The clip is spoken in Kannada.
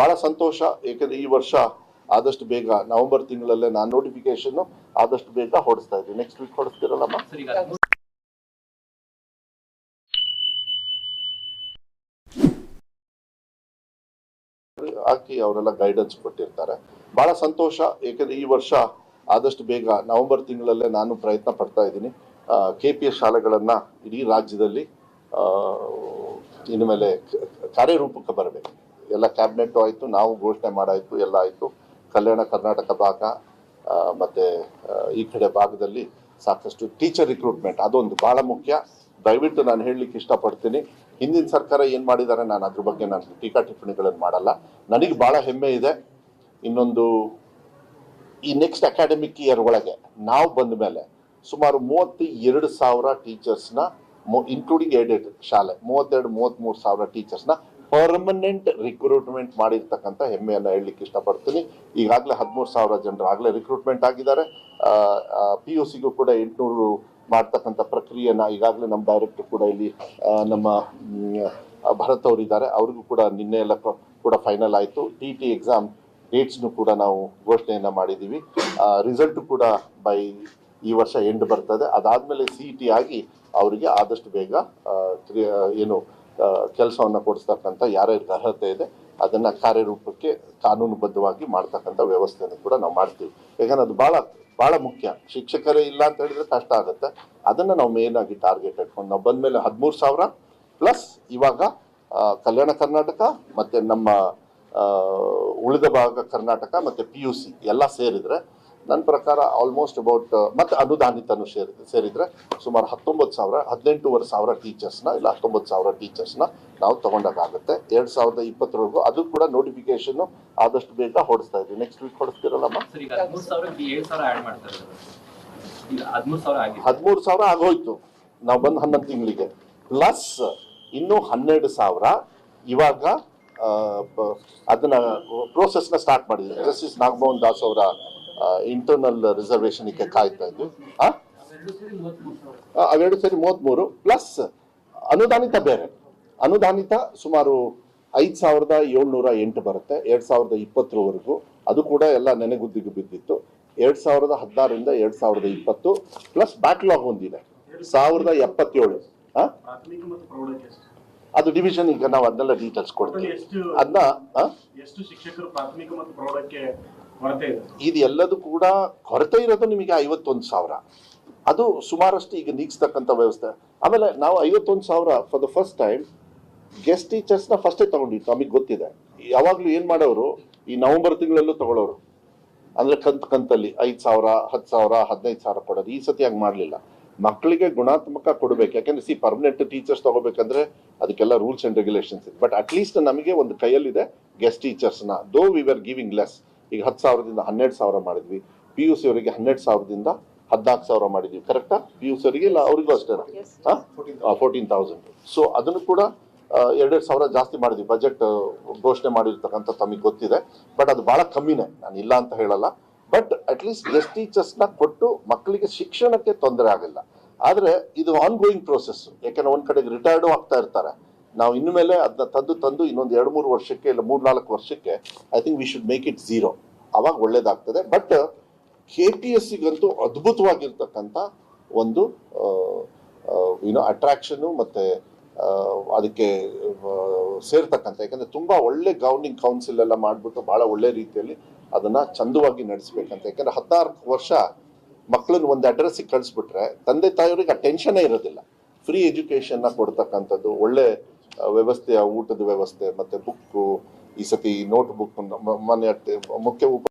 ಬಹಳ ಸಂತೋಷ, ಏಕೆಂದ್ರೆ ಈ ವರ್ಷ ಆದಷ್ಟು ಬೇಗ ನವೆಂಬರ್ ತಿಂಗಳಲ್ಲೇ ನಾನು ನೋಟಿಫಿಕೇಶನ್ ಆದಷ್ಟು ಬೇಗ ಹೊಡಿಸ್ತಾ ಇದ್ದೀನಿ. Next week ಹೊಡಿಸ್ತಿರಲ್ಲಮ್ಮ? ಹಾಕಿ ಅವರೆಲ್ಲ ಗೈಡೆನ್ಸ್ ಕೊಟ್ಟಿರ್ತಾರೆ. ಬಹಳ ಸಂತೋಷ, ಏಕೆಂದ್ರೆ ಈ ವರ್ಷ ಆದಷ್ಟು ಬೇಗ ನವೆಂಬರ್ ತಿಂಗಳಲ್ಲೇ ನಾನು ಪ್ರಯತ್ನ ಪಡ್ತಾ ಇದ್ದೀನಿ. ಕೆ ಪಿ ಎಸ್ ಶಾಲೆಗಳನ್ನ ಇಡೀ ರಾಜ್ಯದಲ್ಲಿ ಇನ್ನು ಮೇಲೆ ಕಾರ್ಯರೂಪಕ್ಕೆ ಬರಬೇಕು. ಎಲ್ಲ ಕ್ಯಾಬಿನೆಟ್ ಆಯಿತು, ನಾವು ಘೋಷಣೆ ಮಾಡಾಯಿತು, ಎಲ್ಲ ಆಯಿತು. ಕಲ್ಯಾಣ ಕರ್ನಾಟಕ ಭಾಗ ಮತ್ತು ಈ ಕಡೆ ಭಾಗದಲ್ಲಿ ಸಾಕಷ್ಟು ಟೀಚರ್ ರಿಕ್ರೂಟ್ಮೆಂಟ್ ಅದೊಂದು ಬಹಳ ಮುಖ್ಯ. ದಯವಿಟ್ಟು ನಾನು ಹೇಳಲಿಕ್ಕೆ ಇಷ್ಟಪಡ್ತೀನಿ. ಹಿಂದಿನ ಸರ್ಕಾರ ಏನು ಮಾಡಿದ್ದಾರೆ ನಾನು ಅದ್ರ ಬಗ್ಗೆ ನಾನು ಟೀಕಾ ಟಿಪ್ಪಣಿಗಳನ್ನು ಮಾಡಲ್ಲ. ನನಗೆ ಬಹಳ ಹೆಮ್ಮೆ ಇದೆ. ಇನ್ನೊಂದು, ಈ ನೆಕ್ಸ್ಟ್ ಅಕಾಡೆಮಿಕ್ ಇಯರ್ ಒಳಗೆ ನಾವು ಬಂದ ಮೇಲೆ ಸುಮಾರು ಮೂವತ್ತ ಎರಡು ಸಾವಿರ ಟೀಚರ್ಸ್ನ ಇನ್ಕ್ಲೂಡಿಂಗ್ ಏಡೆಡ್ ಶಾಲೆ, ಮೂವತ್ತೆರಡು ಮೂವತ್ತ್ಮೂರು ಸಾವಿರ ಟೀಚರ್ಸ್ನ ಪರ್ಮನೆಂಟ್ ರಿಕ್ರೂಟ್ಮೆಂಟ್ ಮಾಡಿರ್ತಕ್ಕಂಥ ಹೆಮ್ಮೆಯನ್ನು ಹೇಳಲಿಕ್ಕೆ ಇಷ್ಟಪಡ್ತೀನಿ. ಈಗಾಗಲೇ ಹದಿಮೂರು ಸಾವಿರ ಜನರು ಆಗಲೇ ರಿಕ್ರೂಟ್ಮೆಂಟ್ ಆಗಿದ್ದಾರೆ. ಪಿ ಯು ಸಿಗೂ ಕೂಡ ಎಂಟುನೂರು ಮಾಡ್ತಕ್ಕಂಥ ಪ್ರಕ್ರಿಯೆನ ಈಗಾಗಲೇ ನಮ್ಮ ಡೈರೆಕ್ಟರ್ ಕೂಡ ಇಲ್ಲಿ ನಮ್ಮ ಭರತ್ ಅವರಿದ್ದಾರೆ ಅವ್ರಿಗೂ ಕೂಡ ನಿನ್ನೆ ಎಲ್ಲ ಕೂಡ ಫೈನಲ್ ಆಯಿತು. ಟಿ ಟಿ ಎಕ್ಸಾಮ್ ಡೇಟ್ಸ್ನು ಕೂಡ ನಾವು ಘೋಷಣೆಯನ್ನ ಮಾಡಿದ್ದೀವಿ. ರಿಸಲ್ಟ್ ಕೂಡ ಬೈ ಈ ವರ್ಷ ಎಂಡ್ ಬರ್ತದೆ. ಅದಾದ್ಮೇಲೆ ಸಿ ಇ ಟಿ ಆಗಿ ಅವರಿಗೆ ಆದಷ್ಟು ಬೇಗ ಏನು ಕೆಲಸವನ್ನು ಕೊಡಿಸ್ತಕ್ಕಂಥ ಯಾರ್ಯಾರಿಗೆ ಅರ್ಹತೆ ಇದೆ, ಅದನ್ನು ಕಾರ್ಯರೂಪಕ್ಕೆ ಕಾನೂನುಬದ್ಧವಾಗಿ ಮಾಡ್ತಕ್ಕಂಥ ವ್ಯವಸ್ಥೆಯನ್ನು ಕೂಡ ನಾವು ಮಾಡ್ತೀವಿ. ಯಾಕಂದ್ರೆ ಅದು ಭಾಳ ಭಾಳ ಮುಖ್ಯ. ಶಿಕ್ಷಕರೇ ಇಲ್ಲ ಅಂತ ಹೇಳಿದ್ರೆ ಕಷ್ಟ ಆಗುತ್ತೆ. ಅದನ್ನು ನಾವು ಮೇನ್ ಆಗಿ ಟಾರ್ಗೆಟ್ ಇಟ್ಕೊಂಡು ನಾವು ಬಂದಮೇಲೆ ಹದಿಮೂರು ಸಾವಿರ ಪ್ಲಸ್ ಇವಾಗ ಕಲ್ಯಾಣ ಕರ್ನಾಟಕ ಮತ್ತು ನಮ್ಮ ಉಳಿದ ಭಾಗ ಕರ್ನಾಟಕ ಮತ್ತು ಪಿ ಯು ಸಿ ಎಲ್ಲ ಸೇರಿದ್ರೆ ನನ್ನ ಪ್ರಕಾರ ಆಲ್ಮೋಸ್ಟ್ ಅಬೌಟ್ ಮತ್ತೆ ಅನುದಾನಿತನು ಸೇರಿ ಸೇರಿದ್ರೆ ಸುಮಾರು ಹತ್ತೊಂಬತ್ತು ಸಾವಿರ ಹದಿನೆಂಟೂವರೆ ಸಾವಿರ ಟೀಚರ್ಸ್ನ ಇಲ್ಲ ಹತ್ತೊಂಬತ್ತು ಸಾವಿರ ಟೀಚರ್ಸ್ನ ನಾವು ತಗೊಂಡಾಗುತ್ತೆ ಎರಡು ಸಾವಿರದ ಇಪ್ಪತ್ತರವರೆಗೂ ಅದು ಕೂಡ ನೋಟಿಫಿಕೇಶನ್ ಆದಷ್ಟು ಬೇಗ ಹೊಡಿಸ್ತಾ ಇದ್ದೀವಿ ನೆಕ್ಸ್ಟ್ ವೀಕ್ ಹೊಡಿಸ್ತಿರಲ್ಲಮ್ಮ ಸಾವಿರ ಹದಿಮೂರು ಸಾವಿರ ಆಗೋಯ್ತು. ನಾವು ಬಂದು ಹನ್ನೊಂದು ತಿಂಗಳಿಗೆ. ಪ್ಲಸ್ ಇನ್ನು ಹನ್ನೆರಡು ಸಾವಿರ ಇವಾಗ ಅದನ್ನ ಪ್ರೋಸೆಸ್ನ ಸ್ಟಾರ್ಟ್ ಮಾಡಿದ್ವಿ ಜಸ್ಟಿಸ್ ನಾಗಮೋಹನ್ ದಾಸ್ ಅವರ ಇಂಟರ್ನಲ್ ರಿಸರ್ವೇಷನ್ಗೆ ಕಾಯ್ತಾ ಇದ್ವಿ. ಅವೆರಡು ಸೇರಿ ಮೂವತ್ತ್ಮೂರು ಪ್ಲಸ್ ಅನುದಾನಿತ ಬೇರೆ. ಅನುದಾನಿತ ಸುಮಾರು ಐದು ಸಾವಿರದ ಏಳ್ನೂರ ಎಂಟು ಬರುತ್ತೆ. ಎರಡು ಸಾವಿರದ ಇಪ್ಪತ್ತರವರೆಗೂ. ಅದು ಕೂಡ ಎಲ್ಲ ನೆನೆಗುದ್ದಿಗೆ ಬಿದ್ದಿತ್ತು. ಎರಡು ಸಾವಿರದ ಹದಿನಾರರಿಂದ ಎರಡು ಸಾವಿರದ ಇಪ್ಪತ್ತು ಪ್ಲಸ್ ಬ್ಯಾಕ್ಲಾಗ್ ಒಂದಿದೆ. ಸಾವಿರದ ಎಪ್ಪತ್ತೇಳು. ಅದು ಡಿವಿಷನ್ ಈಗ ನಾವು ಅದನ್ನೆಲ್ಲ ಡೀಟೇಲ್ಸ್ ಕೊಡ್ತೀವಿ. ಎಷ್ಟು ಅದನ್ನ ಇದು. ಎಲ್ಲದೂ ಕೂಡ ಕೊರತೆ ಇರೋದು ನಿಮಗೆ ಐವತ್ತೊಂದು ಸಾವಿರ. ಅದು ಸುಮಾರಷ್ಟು ಈಗ ನೀಗಿಸ್ತಕ್ಕಂಥ ವ್ಯವಸ್ಥೆ. ಆಮೇಲೆ ನಾವು ಐವತ್ತೊಂದು ಸಾವಿರ for the first time guest ಟೀಚರ್ಸ್ನ ಫಸ್ಟೇ ತಗೊಂಡಿತ್ತು ನಮಗೆ ಗೊತ್ತಿದೆ. ಯಾವಾಗಲೂ ಏನು ಮಾಡೋರು, ಈ ನವೆಂಬರ್ ತಿಂಗಳಲ್ಲೂ ತಗೊಳ್ಳೋರು ಅಂದ್ರೆ ಕಂತ್ ಕಂತಲ್ಲಿ ಐದು ಸಾವಿರ, ಹತ್ತು ಸಾವಿರ, ಹದಿನೈದು ಸಾವಿರ ಕೊಡೋದು. ಈ ಸತಿ ಹಂಗೆ ಮಾಡಲಿಲ್ಲ. ಮಕ್ಕಳಿಗೆ ಗುಣಾತ್ಮಕ ಕೊಡಬೇಕು. ಯಾಕಂದ್ರೆ ಸಿ ಪರ್ಮನೆಂಟ್ ಟೀಚರ್ಸ್ ತಗೋಬೇಕಂದ್ರೆ ಅದಕ್ಕೆಲ್ಲ ರೂಲ್ಸ್ ಅಂಡ್ ರೆಗ್ಯುಲೇಷನ್ಸ್ ಇದೆ. ಬಟ್ ಅಟ್ಲೀಸ್ಟ್ ನಮಗೆ ಒಂದು ಕೈಯಲ್ಲಿದೆ ಗೆಸ್ಟ್ ಟೀಚರ್ಸ್ನ ದೋ ವಿ ಆರ್ ಗಿವಿಂಗ್ ಲೆಸ್ ಈಗ ಹತ್ತು ಸಾವಿರದಿಂದ ಹನ್ನೆರಡು ಸಾವಿರ ಮಾಡಿದ್ವಿ. ಪಿ ಯು ಸಿ ಅವರಿಗೆ ಹನ್ನೆರಡು ಸಾವಿರದಿಂದ ಹದಿನಾಲ್ಕು ಸಾವಿರ ಮಾಡಿದ್ವಿ. ಕರೆಕ್ಟಾ ಪಿ ಯು ಸಿ ಅವರಿಗೆ ಇಲ್ಲ ಅವರಿಗೂ ಅಷ್ಟೇ ಫೋರ್ಟೀನ್ ತೌಸಂಡ್ ಸೊ ಅದನ್ನು ಕೂಡ ಎರಡೆರಡು ಸಾವಿರ ಜಾಸ್ತಿ ಮಾಡಿದ್ವಿ. ಬಜೆಟ್ ಘೋಷಣೆ ಮಾಡಿರ್ತಕ್ಕಂಥ ತಮಗೆ ಗೊತ್ತಿದೆ. ಬಟ್ ಅದು ಭಾಳ ಕಮ್ಮಿನೇ. ನಾನು ಇಲ್ಲ ಅಂತ ಹೇಳಲ್ಲ. ಬಟ್ ಅಟ್ಲೀಸ್ಟ್ ಗೆಸ್ಟ್ ಟೀಚರ್ಸ್ನ ಕೊಟ್ಟು ಮಕ್ಕಳಿಗೆ ಶಿಕ್ಷಣಕ್ಕೆ ತೊಂದರೆ ಆಗಿಲ್ಲ. ಆದ್ರೆ ಇದು ಆನ್ ಗೋಯಿಂಗ್ ಪ್ರೋಸೆಸ್ ಯಾಕಂದ್ರೆ ಒಂದ್ ಕಡೆಗೆ ರಿಟೈರ್ಡು ಆಗ್ತಾ ಇರ್ತಾರೆ. ನಾವು ಇನ್ನು ಮೇಲೆ ಅದನ್ನ ತಂದು ತಂದು ಇನ್ನೊಂದು ಎರಡು ಮೂರು ವರ್ಷಕ್ಕೆ ಇಲ್ಲ ಮೂರು ನಾಲ್ಕು ವರ್ಷಕ್ಕೆ I think we should make it zero ಅವಾಗ ಒಳ್ಳೇದಾಗ್ತದೆ. ಬಟ್ ಕೆ ಪಿ ಎಸ್ ಸಿಗಂತೂ ಅದ್ಭುತವಾಗಿರ್ತಕ್ಕಂಥ ಒಂದು ಏನೋ ಅಟ್ರಾಕ್ಷನು ಮತ್ತೆ ಅದಕ್ಕೆ ಸೇರ್ತಕ್ಕಂಥ. ಯಾಕಂದ್ರೆ ತುಂಬಾ ಒಳ್ಳೆ ಗೌರ್ನಿಂಗ್ ಕೌನ್ಸಿಲ್ ಎಲ್ಲ ಮಾಡಿಬಿಟ್ಟು ಬಹಳ ಒಳ್ಳೆ ರೀತಿಯಲ್ಲಿ ಅದನ್ನ ಚಂದವಾಗಿ ನಡೆಸ್ಬೇಕಂತ. ಯಾಕಂದರೆ ಹದಿನಾರು ವರ್ಷ ಮಕ್ಕಳನ್ನ ಒಂದು ಅಡ್ರೆಸ್ಸಿಗೆ ಕಳಿಸ್ಬಿಟ್ರೆ, ತಂದೆ ತಾಯಿಯವ್ರಿಗೆ ಆ ಟೆನ್ಷನೇ ಇರೋದಿಲ್ಲ. ಫ್ರೀ ಎಜುಕೇಷನ್ನ ಕೊಡ್ತಕ್ಕಂಥದ್ದು, ಒಳ್ಳೆ ವ್ಯವಸ್ಥೆಯ ಊಟದ ವ್ಯವಸ್ಥೆ ಮತ್ತೆ ಬುಕ್ ಈ ಸತಿ ನೋಟ್ ಬುಕ್ ಮೊನ್ನೆ ಮುಖ್ಯ ಉಪ